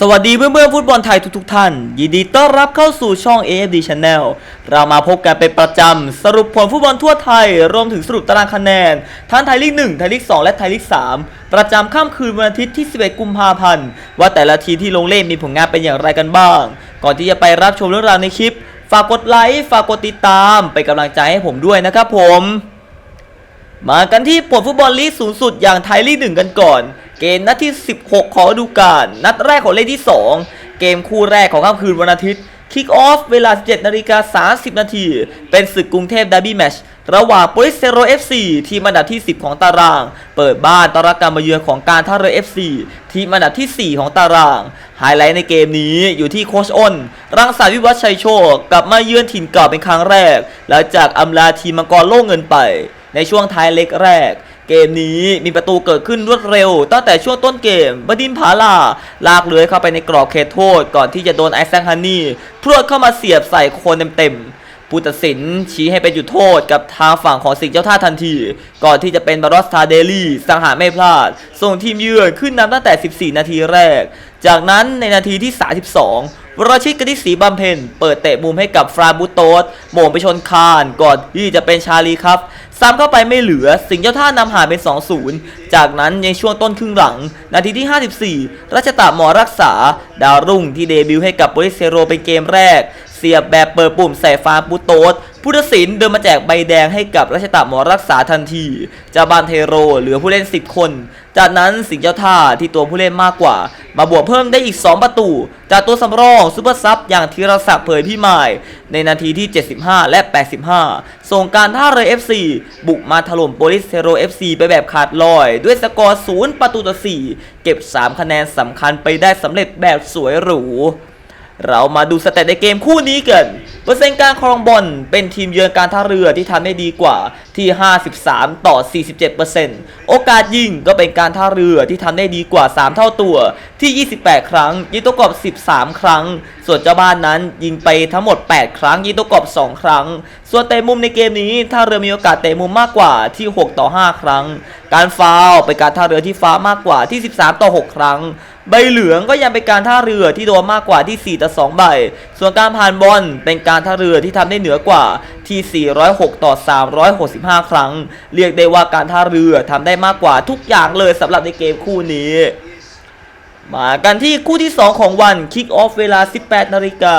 สวัสดีเพื่อนเพื่อนๆฟุตบอลไทยทุกๆท่าน ยินดีต้อนรับเข้าสู่ช่อง AFD Channel เรามาพบกันเป็นประจำ สรุปผลฟุตบอลทั่วไทย รวมถึงสรุปตารางคะแนน ทั้งไทยลีก 1 ไทยลีก 2 และไทยลีก 3 ประจำค่ำคืนวันอาทิตย์ที่ 11 กุมภาพันธ์ ว่าแต่ละทีที่ลงเล่นมีผลงานเป็นอย่างไรกันบ้าง ก่อนที่จะไปรับชมเรื่องราวในคลิป ฝากกดไลค์ฝากกดติดตามเป็นกำลังใจให้ผมด้วยนะครับผม มากันที่ผลฟุตบอลลีกสูงสุดอย่างไทยลีกหนึ่งกันก่อน เกมนัดที่ 16 ของฤดูกาลนัดแรกของเลขที่ 2 เกมคู่แรกของค่ำคืนวันอาทิตย์คิกออฟเวลา 17นาฬิกา30 นาที เป็นศึกกรุงเทพดาร์บี้แมชระหว่างโปลิสเซโร FC ทีมอันดับที่ 10 ของตาราง เปิดบ้านต้อนรับการมาเยือนของการท่าเรือ FC ทีมอันดับที่ 4 ของตาราง ไฮไลท์ในเกมนี้อยู่ที่โคชอ้น รังสรรค์วิวัฒน์ชัยโชคกลับมาเยือนถิ่นเก่าเป็นครั้งแรก หลังจากอำลาทีมมังกรโล่เงินไป ในช่วงท้ายเล็กแรก เกมนี้มีประตูเกิดขึ้นรวดเร็ว ตั้งแต่ช่วงต้นเกมบดินผาลา ลากเลื้อยเข้าไปในกรอบเขตโทษ ก่อนที่จะโดนไอแซคฮันนี่พรวดเข้ามาเสียบใส่โคนเต็มๆผู้ตัดสินชี้ให้เป็นจุดโทษกับทางฝั่งของสิงเจ้าท่าทันที ก่อนที่จะเป็นบารอสทาเดลี่ สังหารไม่พลาด ส่งทีมเยือนขึ้นนำตั้งแต่ 14 นาทีแรก จากนั้นในนาทีที่ 32วรชิตกนิษศรีบำเพ็ญเปิดเตะมุมให้กับฟราบูโตสโหม่งไปชนคานก่อนที่จะเป็นชาลีครับ ซ้ำเข้าไปไม่เหลือ สิงห์เจ้าท่านำห่างเป็น 2-0 จากนั้นในช่วงต้นครึ่งหลัง นาทีที่ 54 รัชตะหมอรักษา ดาวรุ่งที่เดบิวต์ให้กับโปลิเซโรเป็นเกมแรก เสียบแบบเปิดปุ่มใส่ฟาบูโตสผู้ตัดสินเดินมาแจกใบแดงให้กับรัชตะหมอรักษาทันทีจาบานเทโรเหลือผู้เล่น 10 คน จากนั้นสิงห์เจ้าท่าที่ตัวผู้เล่นมากกว่า มาบวกเพิ่มได้อีก 2 ประตู จากตัวสำรองซูเปอร์ซับอย่างธีรศักดิ์เผยพี่หมาย ในนาทีที่ 75 และ 85 ส่งการท่าเรือ FC บุกมาถล่มโปลิสเทโร FC ไปแบบขาดลอย ด้วยสกอร์ 0 ประตูต่อ 4 เก็บ 3 คะแนนสำคัญไปได้สำเร็จแบบสวยหรู เรามาดูสเตตในเกมคู่นี้กัน เปอร์เซ็นต์การครองบอลเป็นทีมเยือนการท่าเรือที่ทำได้ดีกว่าที่ 53 ต่อ 47%โอกาสยิงก็เป็นการท่าเรือที่ทำได้ดีกว่า 3 เท่าตัวที่ 28 ครั้ง ยิงตัวกรอบ 13 ครั้ง ส่วนเจ้าบ้านนั้นยิงไปทั้งหมด 8 ครั้ง ยิงตัวกรอบ 2 ครั้ง ส่วนเตะมุมในเกมนี้ท่าเรือมีโอกาสเตะมุมมากกว่าที่ 6 ต่อ 5 ครั้ง การฟาวเป็นการท่าเรือที่ฟ้ามากกว่าที่ 13 ต่อ 6 ครั้งใบเหลืองก็ยังเป็นการท่าเรือที่โดนมากกว่าที่ 4 ต่อ 2 ใบ ส่วนการผ่านบอลเป็นการการท่าเรือที่ทำได้เหนือกว่าที่ 406 ต่อ 365 ครั้ง เรียกได้ว่าการท่าเรือทำได้มากกว่าทุกอย่างเลยสำหรับในเกมคู่นี้ มากันที่คู่ที่ 2 ของวันคิกออฟเวลา 18 นาฬิกา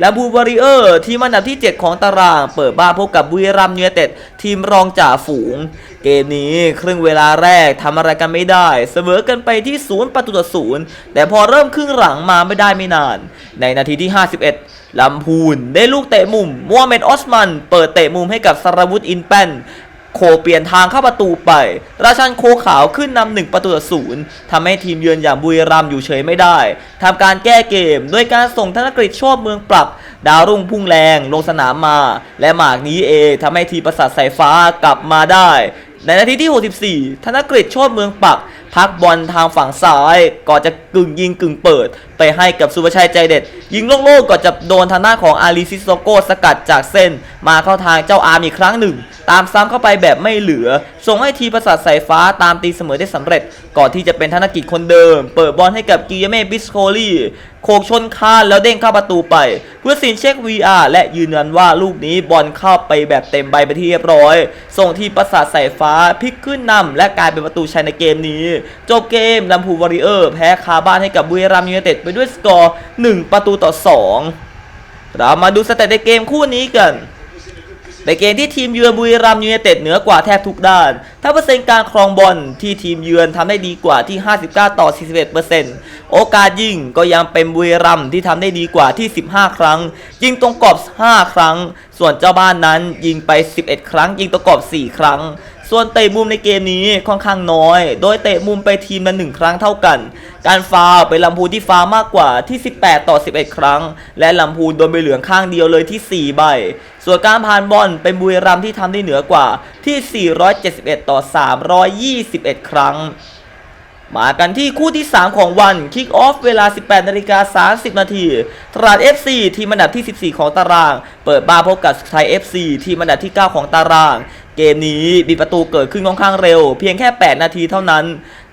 และบูบาริเออร์ ทีมอันดับที่ 7 ของตาราง เปิดบ้านพบกับบุรีรัมย์ยูไนเต็ด ทีมรองจ่าฝูง เกมนี้ครึ่งเวลาแรกทำอะไรกันไม่ได้ เสมอกันไปที่ 0 ประตูต่อศูนย์แต่พอเริ่มครึ่งหลังมาไม่ได้ไม่นาน ในนาทีที่ 51ลำพูนได้ลูกเตะมุมมัวเมดออสมัน เปิดเตะมุมให้กับสราวุธอินแปน โคเปลี่ยนทางเข้าประตูไป ราชันโคขาวขึ้นนำหนึ่งประตูต่อศูนย์ทำให้ทีมเยือนอย่างบุรีรัมย์อยู่เฉยไม่ได้ทำการแก้เกมด้วยการส่งธนกฤษโชคเมืองปรับ ดาวรุ่งพุ่งแรงลงสนามมา และหมากนี้เองทำให้ทีมประสาทสายฟ้ากลับมาได้ ในนาทีที่ 64 ธนกฤษโชคเมืองปัก พักบอลทางฝั่งซ้ายก่อนจะกึ่งยิงกึ่งเปิด ไปให้กับสุภชัยใจเด็ด ยิงโล่งๆก่อนจะโดนทางหน้าของอาริซิโซโกสกัดจากเส้น มาเข้าทางเจ้าอาร์มอีกครั้งหนึ่ง ตามซ้ำเข้าไปแบบไม่เหลือ ส่งให้ทีประสาทสายฟ้าตามตีเสมอได้สำเร็จ ก่อนที่จะเป็นธนกิจคนเดิม เปิดบอลให้กับกิยาเม่บิสโคลีโขกชนคานแล้วเด้งเข้าประตูไปเพื่อสินเช็ค VR และยืนยันว่าลูกนี้บอลเข้าไปแบบเต็มใบไปที่เรียบร้อย ส่งทีประสาทสายฟ้าพลิกขึ้นนำและกลายเป็นประตูชัยในเกมนี้จบเกมลำพูวอริเออร์แพ้คาบ้านให้กับบุรีรัมย์ยูไนเต็ดไปด้วยสกอร์ 1 ประตูต่อ 2 เรามาดูสเตตในเกมคู่นี้กันในเกมที่ทีมเยือนบุรีรัมย์ยูไนเต็ดเหนือกว่าแทบทุกด้าน ถ้าเปอร์เซ็นต์การครองบอลที่ทีมเยือนทำได้ดีกว่าที่ 59 ต่อ 41 โอกาสยิงก็ยังเป็นบุรีรัมย์ที่ทำได้ดีกว่าที่ 15 ครั้ง ยิงตรงกรอบ 5 ครั้ง ส่วนเจ้าบ้านนั้นยิงไป 11 ครั้ง ยิงตรงกรอบ 4 ครั้ง ส่วนเตะมุมในเกมนี้ค่อนข้างน้อย โดยเตะมุมไปทีมละหนึ่งครั้งเท่ากัน การฟาวเป็นลำพูนที่ฟาวมากกว่าที่ 18 ต่อ 11 ครั้ง และลำพูนโดนใบเหลืองข้างเดียวเลยที่ 4 ใบ ส่วนการผ่านบอลเป็นบุรีรัมที่ทำได้เหนือกว่าที่ 471 ต่อ 321 ครั้งมากันที่คู่ที่ 3 ของวันคิกออฟเวลา 18นาฬิกา30 นาทีตราด FC ทีมอันดับที่ 14 ของตาราง เปิดบ้านพบกับสุไทย FC ทีมอันดับที่ 9 ของตาราง เกมนี้มีประตูเกิดขึ้นค่อนข้างเร็ว เพียงแค่ 8 นาทีเท่านั้น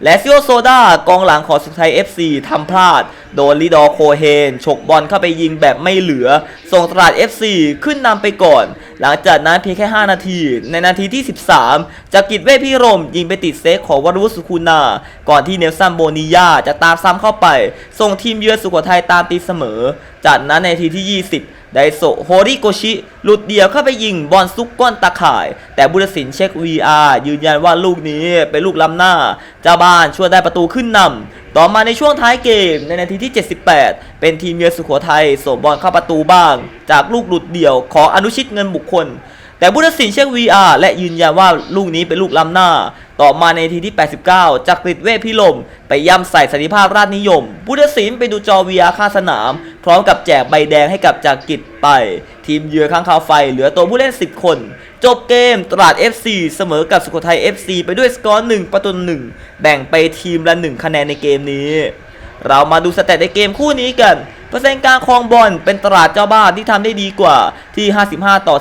และซิโอโซดากองหลังของสุดท้าย FC ทำพลาด โดนลิดอโคเฮน ฉกบอลเข้าไปยิงแบบไม่เหลือ ส่งตราด FC ขึ้นนำไปก่อน หลังจากนั้นเพียงแค่ 5 นาที ในนาทีที่ 13จากกิจเวทพิรม ยิงไปติดเซฟของวรุษสุคูนา ก่อนที่เนลซันโบนิยาจะตามซ้ำเข้าไป ส่งทีมเยือนสุโขทัยตามตีเสมอ จากนั้นในนาทีที่ 20 ไดโซโฮริโกชิหลุดเดี่ยวเข้าไปยิงบอลซุกก้อนตาข่าย แต่บุรสินเช็ค VR ยืนยันว่าลูกนี้เป็นลูกล้ำหน้า เจ้าบ้านช่วยได้ประตูขึ้นนำต่อมาในช่วงท้ายเกมในนาทีที่ 78 เป็นทีมเยือนสุโขทัยส่งบอลเข้าประตูบ้าง จากลูกหลุดเดี่ยวของอนุชิตเงินบุคคล แต่บุรสินเช็ค VR และยืนยันว่าลูกนี้เป็นลูกล้ำหน้า ต่อมาในนาทีที่ 89จากกริดเวพิลม ไปย่ำใส่สันติภาพราชนิยมบุรสินไปดูจอ VR ข้าสนาม พร้อมกับแจกใบแดงให้กับจากกิจไป ทีมเยือนข้างคาวไฟเหลือตัวผู้เล่น 10 คน จบเกมตราด FC เสมอกับสุโขทัย FC ไปด้วยสกอร์1ประตูหนึ่งแบ่งไปทีมละ 1 คะแนนในเกมนี้ เรามาดูสเตตในเกมคู่นี้กันเปอร์เซ็นต์การครองบอลเป็นตราดเจ้าบ้านที่ทำได้ดีกว่าที่ 55 ต่อ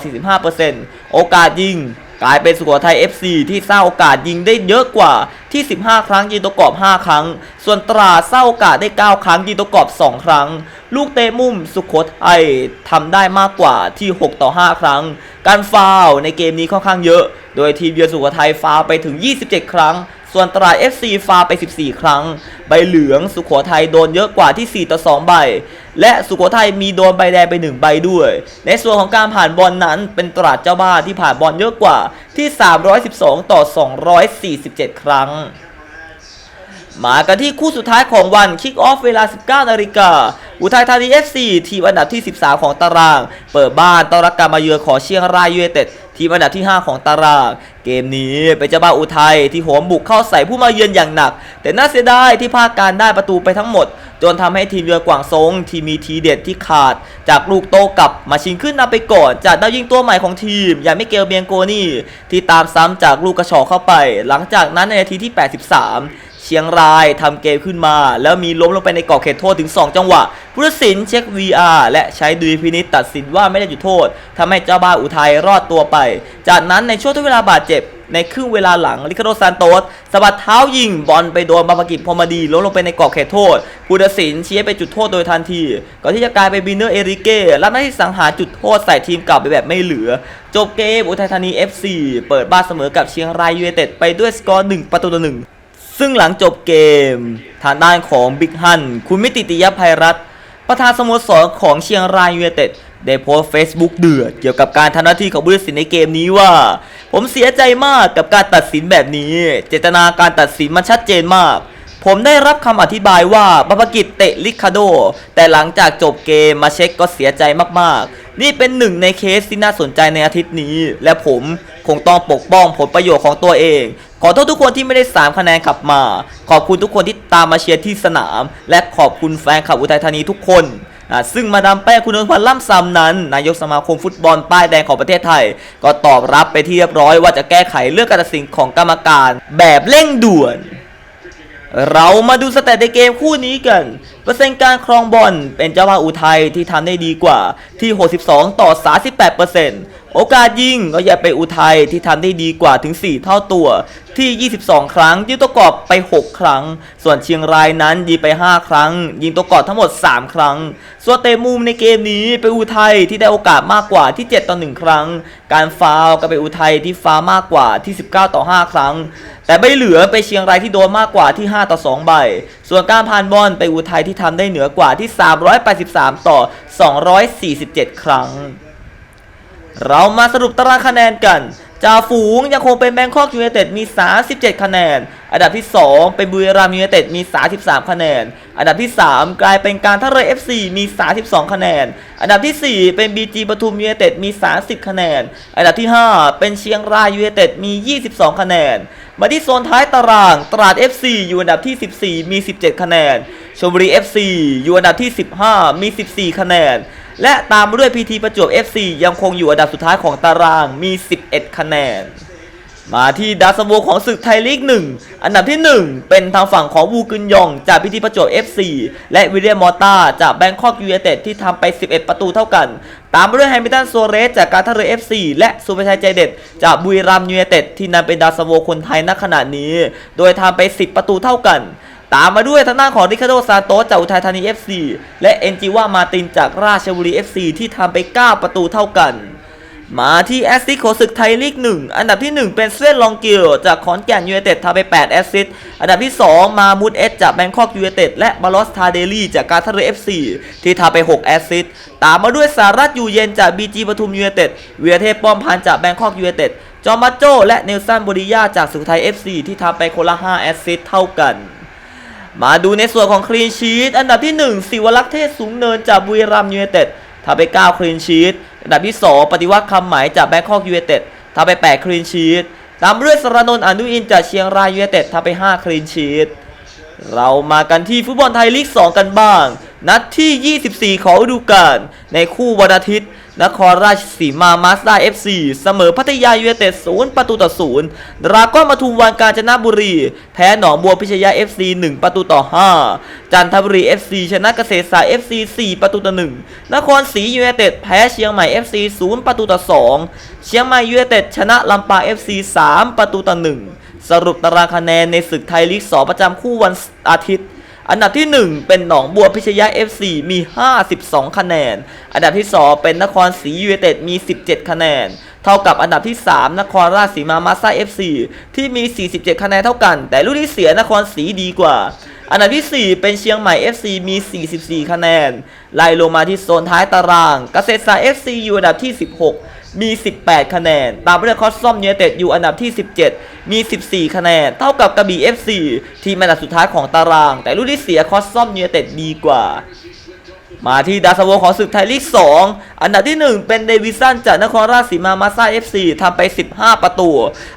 45%โอกาสยิง กลายเป็นสุโขทัย FC ที่สร้างโอกาสยิงได้เยอะกว่าที่ 15 ครั้งยิงตัวกรอบ 5 ครั้ง ส่วนตราสร้างโอกาสได้ 9 ครั้งยิงตัวกรอบ 2 ครั้ง ลูกเตะมุมสุโขทัยทำได้มากกว่าที่ 6 ต่อ 5 ครั้ง การฟาวในเกมนี้ค่อนข้างเยอะ โดยทีมเยือนสุโขทัยฟาวไปถึง 27 ครั้ง ส่วนตราด FC ฟาไป 14 ครั้ง ใบเหลืองสุโขทัยโดนเยอะกว่าที่ 4 ต่อ 2 ใบ และสุโขทัยมีโดนใบแดงไป 1 ใบด้วย ในส่วนของการผ่านบอลนั้นเป็นตราดเจ้าบ้านที่ผ่านบอลเยอะกว่าที่ 312 ต่อ 247 ครั้ง มากันที่คู่สุดท้ายของวันคิกออฟเวลา 19 นาฬิกา อุทัยธานี FC ทีมอันดับที่ 13 ของตาราง เปิดบ้านต้อนรับการมาเยือนของเชียงรายยูไนเต็ดทีมอันดับที่ 5 ของตาราง เกมนี้เป็นเจ้าบ้านอุทัยที่โหมบุกเข้าใส่ผู้มาเยือนอย่างหนัก แต่น่าเสียดายที่พลาดการได้ประตูไปทั้งหมด จนทำให้ทีมเยือนกวางซงที่มีทีเด็ดที่ขาด จากลูกโตกลับมาชิงขึ้นนำไปก่อน จากดาวยิงตัวใหม่ของทีม อย่างมิเกลเบียงโกนี่ที่ตามซ้ำจากลูกกระชอกเข้าไป หลังจากนั้นในนาทีที่ 83 ชียงรายทำเกมขึ้นมา แล้วมีล้มลงไปในกรอบเขตโทษถึง 2 จังหวะผู้ตัดสินเช็ค VR และใช้ดุลพินิจตัดสินว่าไม่ได้จุดโทษทำให้เจ้าบ้านอุทัยรอดตัวไป จากนั้นในช่วงทดเวลาบาดเจ็บในครึ่งเวลาหลังลิคาโดซานโตสสะบัดเท้ายิงบอลไปโดนบาปากิจพรหมดีล้มลงไปในกรอบเขตโทษผู้ตัดสินชี้ไปจุดโทษโดยทันที ก่อนที่จะกลายเป็นบินเนอร์เอริเก้รับหน้าที่สังหารจุดโทษใส่ทีมเก่าไปแบบไม่เหลือ จบเกมอุทัยธานี FC เปิดบ้านเสมอกับเชียงรายยูไนเต็ดไปด้วยสกอร์1ประตูต่อหนึ่ง ซึ่งหลังจบเกม ทางด้านของบิ๊กฮันคุณมิติติยภัยรัตน์ประธานสโมสรของเชียงรายยูเนเต็ดได้โพสต์เฟซบุ๊กเดือด เกี่ยวกับการทำหน้าที่ของผู้ตัดสินในเกมนี้ว่า ผมเสียใจมากกับการตัดสินแบบนี้ เจตนาการตัดสินมันชัดเจนมาก ผมได้รับคำอธิบายว่าบาปากิจเตะลิคาโด แต่หลังจากจบเกมมาเช็คก็เสียใจมากๆ นี่เป็นหนึ่งในเคสที่น่าสนใจในอาทิตย์นี้ และผมคงต้องปกป้องผลประโยชน์ของตัวเอง ขอโทษทุกคนที่ไม่ได้ 3 คะแนนขับมา ขอบคุณทุกคนที่ตามมาเชียร์ที่สนาม และขอบคุณแฟนคลับอุทัยธานีทุกคนอ่าซึ่งมาดามแป้งคุณนนท์พันธ์ล่ำซำนั้น นายกสมาคมฟุตบอลป้ายแดงของประเทศไทย ก็ตอบรับไปที่เรียบร้อยว่าจะแก้ไขเรื่องการตัดสินของกรรมการ แบบเร่งด่วน เรามาดูสเตตในเกมคู่นี้กัน เปอร์เซ็นต์การครองบอลเป็นเจ้าบ้านอุทัยที่ทำได้ดีกว่าที่ 62 ต่อ 38% โอกาสยิงก็อย่ไปอุทัยที่ทำได้ดีกว่าถึง 4 เท่าตัว ที่ 22 ครั้ง ยิงตัวกรอบไป 6 ครั้ง ส่วนเชียงรายนั้นยิงไป 5 ครั้ง ยิงตัวกรอบทั้งหมด 3 ครั้ง ส่วนเตะมุมในเกมนี้เป็นอุทัยที่ได้โอกาสมากกว่าที่ 7 ต่อ 1 ครั้ง การฟาวก็เป็นอุทัยที่ฟาวมากกว่าที่ 19 ต่อ 5 ครั้ง แต่ใบเหลือไปเชียงรายที่โดนมากกว่าที่ 5 ต่อ 2 ใบ ส่วนการผ่านบอลไปอุทัยที่ทำได้เหนือกว่าที่ 383 ต่อ 247 ครั้ง เรามาสรุปตารางคะแนนกันจ่าฝูงยังคงเป็นแบงคอกยูไนเต็ดมี 37 คะแนน อันดับที่ 2 เป็นบุรีรัมย์ยูไนเต็ดมี 33 คะแนน อันดับที่ 3 กลายเป็นการท่าเรือ FC มี 32 คะแนน อันดับทีสี่ 4 เป็น BG ปทุมยูไนเต็ดมี 30 คะแนน อันดับที่ 5 เป็นเชียงรายยูไนเต็ดมี 22 คะแนน มาที่โซนท้ายตารางตราด FC อยู่อันดับที่ 14 มี 17 คะแนนชลบุรี FC อยู่อันดับที่ 15 มี 14 คะแนน และตามมาด้วย PT ประจวบ FC ยังคงอยู่อันดับสุดท้ายของตารางมี 11 คะแนน มาที่ดาสโวของศึกไทยลีก 1 อันดับที่ 1 เป็นทางฝั่งของวูกึนยอง จากพิธีประจวบ FC และวิลเลียมมอร์ตาจากแบงคอกยู i นเต็ดที่ทำไป 11 ประตูเท่ากัน ตามมาด้วยแฮมิลตันโซเรสจากการท่าเรือ FC และสุภชัยใจเด็ด จากบุรีรัมย์ยู i นเต็ดที่นำเป็นดาสโวคนไทยณขณะนี้ โดยทำไป 10 ประตูเท่ากัน ตามมาด้วยทางด้านของริคาโดซานโตสจากอุทัยธานี FC และเอนจิวามาตินจากราชบุรี FC ที่ทำไป 9 ประตูเท่ากัน มาที่แอสซิสต์ของศึกไทยลีก 1 อันดับที่ 1 เป็นเซเว่นลองเกิลจากขอนแก่นยู i นเต็ดทำไป 8 แอสซิสต์อันดับที่ 2 มามูดเอสจากแบงคอกยู i นเต็ดและบาลอสทาเดลี่จากการท่าเรือ FC ที่ทำไป 6 แอสซิสต์ตามมาด้วยสารัตอยู่เย็นจากบีจีปทุมยู i นเต็ดเวียเทพป้อมพันจากแบงคอกยู i นเต็ดจอมาโจและเนลสันบริยาจากสุขไทย FC ที่ทำไปคนละ5แอสซิสเท่ากัน มาดูในส่วนของคลีนชีตอันดับที่ 1 สิวลักษ์เทศสูงเนินจากบุรีรัมย์ยูไนเต็ดทำไป 9 คลีนชีตอันดับที่ 2 ปฏิวัติคำหมายจากแบงคอกยูไนเต็ดทำไป 8 คลีนชีตตามด้วยสรนนท์อนุอินจากเชียงรายยูไนเต็ดทำไป 5 คลีนชีตเรามากันที่ฟุตบอลไทยลีก 2 กันบ้าง นัดที่ 24 ของฤดูกาลในคู่วันอาทิตย์ นครราชสีมามาสด้า FC เสมอพัทยายูเนเต็ดศูนย์ประตูต่อศูนย์ดราก้อนปทุมวันกาญจนบุรี แพ้หนองบัวพิชยา FC 1ประตูต่อ5จันทบุรี FC ชนะเกษตรศาสตร์ FC 4ประตูต่อ1นครศรียูเนเต็ดแพ้เชียงใหม่ FC 0ประตูต่อ2เชียงใหม่ยูเนเต็ดชนะลำปาง FC 3ประตูต่อ1สรุปตารางคะแนนในศึกไทยลีก2ประจำคู่วันอาทิตย์ อันดับที่ 1 เป็นหนองบัวพิชยะ FC มี 52 คะแนน อันดับที่ 2 เป็นนครศรียูไนเต็ดมี 17 คะแนน เท่ากับอันดับที่ 3 นครราชสีมามาซ่า FC ที่มี 47 คะแนนเท่ากัน แต่ลูกที่เสียนครศรีดีกว่า อันดับที่ 4 เป็นเชียงใหม่ FC มี 44 คะแนน ไล่ลงมาที่โซนท้ายตาราง เกษตรศาสตร์ FC อยู่อันดับที่ 16 มี 18 คะแนน ตามไปด้วยคอสซอมยูไนเต็ดอยู่อันดับที่ 17 มี 14 คะแนน เท่ากับกระบี่ FC ทีมอันดับสุดท้ายของตาราง แต่ลูกที่เสียคอสซอมยูไนเต็ดดีกว่า มาที่ดาสโวของศึกไทยลีก 2 อันดับที่ 1 เป็นเดวิสันจากนครราชสีมามาซ่า FC ทำไป 15 ประตู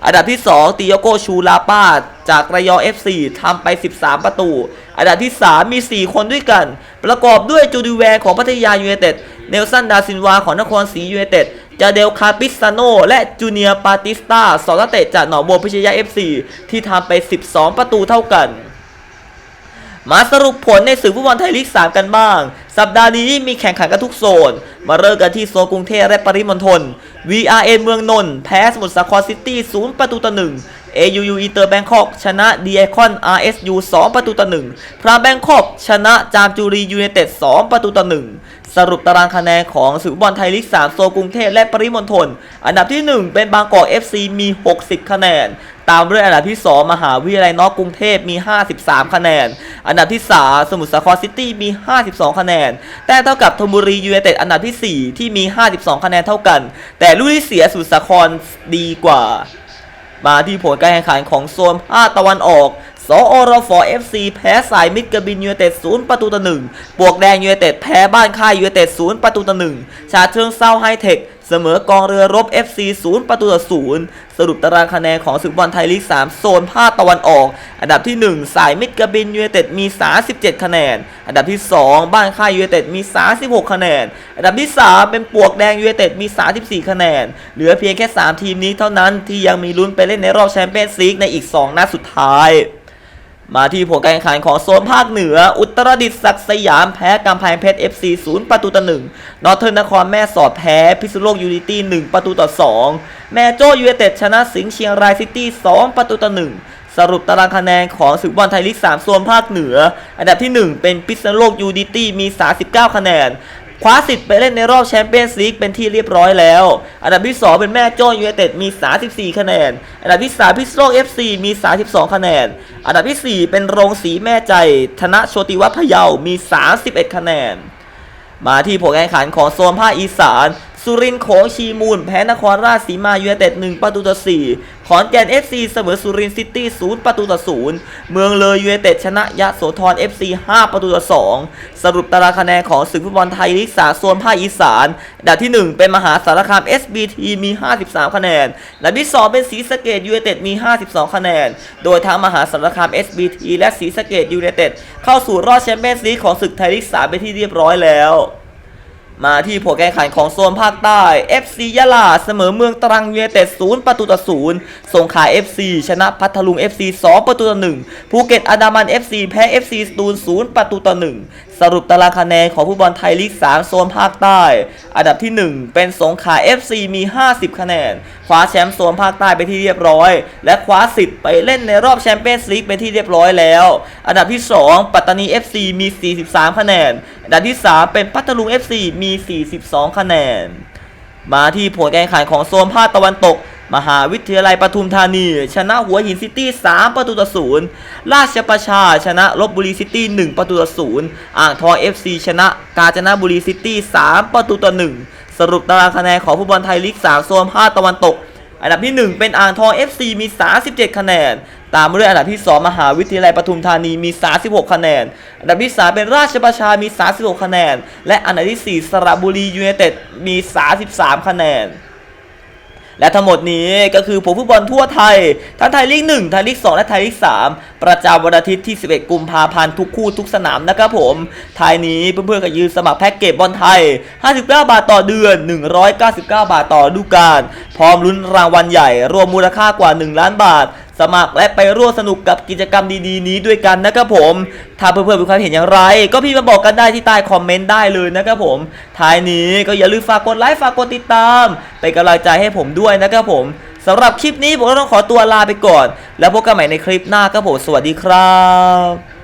อันดับที่ 2 ติโยโกชูลาปาจากระยอง FC ทำไป 13 ประตู อันดับที่ 3 มี 4 คนด้วยกัน ประกอบด้วยจูดิแวร์ของพัทยายูไนเต็ด เนลสันดาซินวาของนครศรียูไนเต็ดจาเดลคาปิสซาโนและจูเนียปาติสตาสองนักเตะจากหนองบัวพิชยา FC ที่ทำไป 12 ประตูเท่ากันมาสรุปผลในศึกฟุตบอลไทยลีก 3 กันบ้าง สัปดาห์นี้มีแข่งขันกันทุกโซน มาเริ่มกันที่โซนกรุงเทพและปริมณฑล VRN เมืองนนท์แพ้สมุทรสาครซิตี้ 0 ประตูต่อ 1 AUU อินเตอร์แบงคอกชนะดีไอคอน RSU 2 ประตูต่อ 1 พรามแบงคอกชนะจามจูรียูไนเต็ด 2 ประตูต่อ 1 สรุปตารางคะแนนของศึกฟุบอลไทยลีก 3 โซนกรุงเทพและปริมณฑลอันดับที่ 1 เป็นบางกอก FC มี 60 คะแนน ตามด้วยอันดับที่ 2 มหาวิทยาลัยนอกกรุงเทพมี 53 คะแนน อันดับที่ 3 สมุทรสาครซิตี้มี 52 คะแนน แต่เท่ากับธนบุรียูไนเต็ดอันดับที่ 4 ที่มี 52 คะแนนเท่ากัน แต่ลูกที่เสียสมุทรสาครดีกว่า มาที่ผลการแข่งขันของโซนภาคตะวันออก สอรฟอ FC แพ้สายมิตรกบินยูไนเต็ด0ประตูต่อ1ปวกแดงยูไนเต็ดแพ้บ้านค่ายยูไนเต็ด0ประตูต่อ1ชาเชิงเซาไฮเทคเสมอกองเรือรบ FC 0 ประตูต่อ0สรุปตารางคะแนนของศึกบอลไทยลีก 3 โซนภาคตะวันออก อันดับที่ 1 สายมิตรกบินยูไนเต็ดมี 37 คะแนน อันดับที่ 2 บ้านค่ายยูไนเต็ดมี 36 คะแนน อันดับที่ 3 เป็นปวกแดงยูไนเต็ดมี 34 คะแนน เหลือเพียงแค่ 3 ทีมนี้เท่านั้นที่ยังมีลุ้นไปเล่นในรอบแชมเปี้ยนส์ลีกในอีก 2 นัดสุดท้าย มาที่ผลการแข่งขันของโซนภาคเหนือ อุตรดิตถ์ศักดิ์สยามแพ้กำแพงเพชร FC 0 ประตูต่อ1นอร์เทิร์นนครแม่สอดแพ้ พิษณุโลกยูนิตี้ 1 ประตูต่อ 2 แม่โจ้ยูไนเต็ดชนะสิงห์เชียงรายซิตี้ 2 ประตูต่อ 1 สรุปตารางคะแนนของศึกบอลไทยลีก 3 โซนภาคเหนือ อันดับที่ 1 เป็นพิษณุโลกยูนิตี้มี 39 คะแนน คว้าสิทธิ์ไปเล่นในรอบแชมเปี้ยนส์ลีกเป็นที่เรียบร้อยแล้ว อันดับที่ 2 เป็นแม่โจ้ยูไนเต็ดมี 34 คะแนน อันดับที่ 3 พิษโลก FC มี 32 คะแนน อันดับทีสี่4 เป็นโรงสีแม่ใจ ธนโชติวัฒน์พะเยา มี 31 คะแนน มาที่ผลการแข่งขันของโซนภาคอีสาน สุรินทร์โขงชีมูล แพ้นครราชสีมายูไนเต็ด 1 ประตูต่อ 4 ขอนแก่น FC เสมอสุรินทร์ซิตี้0ประตูต่อ0เมืองเลยยูไนเต็ดชนะยะโสธร FC 5 ประตูต่อ2สรุปตารางคะแนนของศึกฟุตบอลไทยลีก3โซนภาคอีสานอันดับที่ 1 เป็นมหาสารคาม SBT มี 53 คะแนนอันดับที่ 2 เป็นศรีสะเกดยูไนเต็ดมี 52 คะแนน โดยทางมหาสารคาม SBT และศรีสะเกดยูไนเต็ดเข้าสู่รอบแชมเปี้ยนส์ลีกของศึกไทยลีก3เป็นที่เรียบร้อยแล้ว มาที่ผลการแข่งขันของโซนภาคใต้ FC ยะลาเสมอเมืองตรังยูไนเต็ด0ประตูต่อ0สงขลา FC ชนะพัทลุง FC 2 ประตูต่อ1ภูเก็ตอันดามัน FC แพ้ FC สตูล0ประตูต่อ1สรุปตารางคะแนนของฟุตบอลไทยลีก 3 โซนภาคใต้ อันดับที่ 1 เป็นสงขลา FC มี 50 คะแนนคว้าแชมป์โซนภาคใต้ไปที่เรียบร้อย และคว้าสิทธิ์ไปเล่นในรอบแชมเปี้ยนส์ลีกเป็นที่เรียบร้อยแล้ว อันดับที่ 2 ปัตตานี FC มี 43 คะแนน อันดับที่ 3 เป็นพัทลุง FC มีี 42 คะแนน มาที่ผลการแข่งขันของโซนภาคตะวันตก มหาวิทยาลัยปทุมธานี ชนะหัวหินซิตี้ 3 ประตูต่อศูนย์ราชประชาชนะลบบุรีซิตี้ 1 ประตูต่อศูนย์อ่างทอง FC ชนะกาญจนบุรีซิตี้ 3 ประตูต่อ 1 สรุปตารางคะแนนของฟุตบอลไทยลีก 3 โซนภาคตะวันตกอันดับที่ 1 เป็นอ่างทอง FC มี 37 คะแนน ตามมาด้วยอันดับที่ 2 มหาวิทยาลัยปทุมธานีมี 36 คะแนน อันดับที่ 3 เป็นราชประชา มี 36 คะแนน และอันดับที่ 4 สระบุรียูไนเต็ดมี 33 คะแนนและทั้งหมดนี้ก็คือผลฟุตบอลทั่วไทย ทั้งไทยลีก1ไทยลีก2และไทยลีก3ประจำวันอาทิตย์ที่ 11 กุมภาพันธ์ทุกคู่ทุกสนามนะครับผมไทยนี้เพื่อนๆก็ยืนสมัครแพ็กเกจบอลไทย 59 บาทต่อเดือน 199 บาทต่อฤดูกาลพร้อมลุ้นรางวัลใหญ่ รวมมูลค่ากว่า 1 ล้านบาท สมัครและไปร่วมสนุกกับกิจกรรมดีๆ นี้ด้วยกันนะครับผม ถ้าเพื่อนๆมีความเห็นอย่างไร ก็พี่มาบอกกันได้ที่ใต้คอมเมนต์ได้เลยนะครับผม ท้ายนี้ก็อย่าลืมฝากกดไลค์ฝากกดติดตามเป็นกำลังใจให้ผมด้วยนะครับผมสำหรับคลิปนี้ผมก็ต้องขอตัวลาไปก่อน แล้วพบกันใหม่ในคลิปหน้าครับผม สวัสดีครับ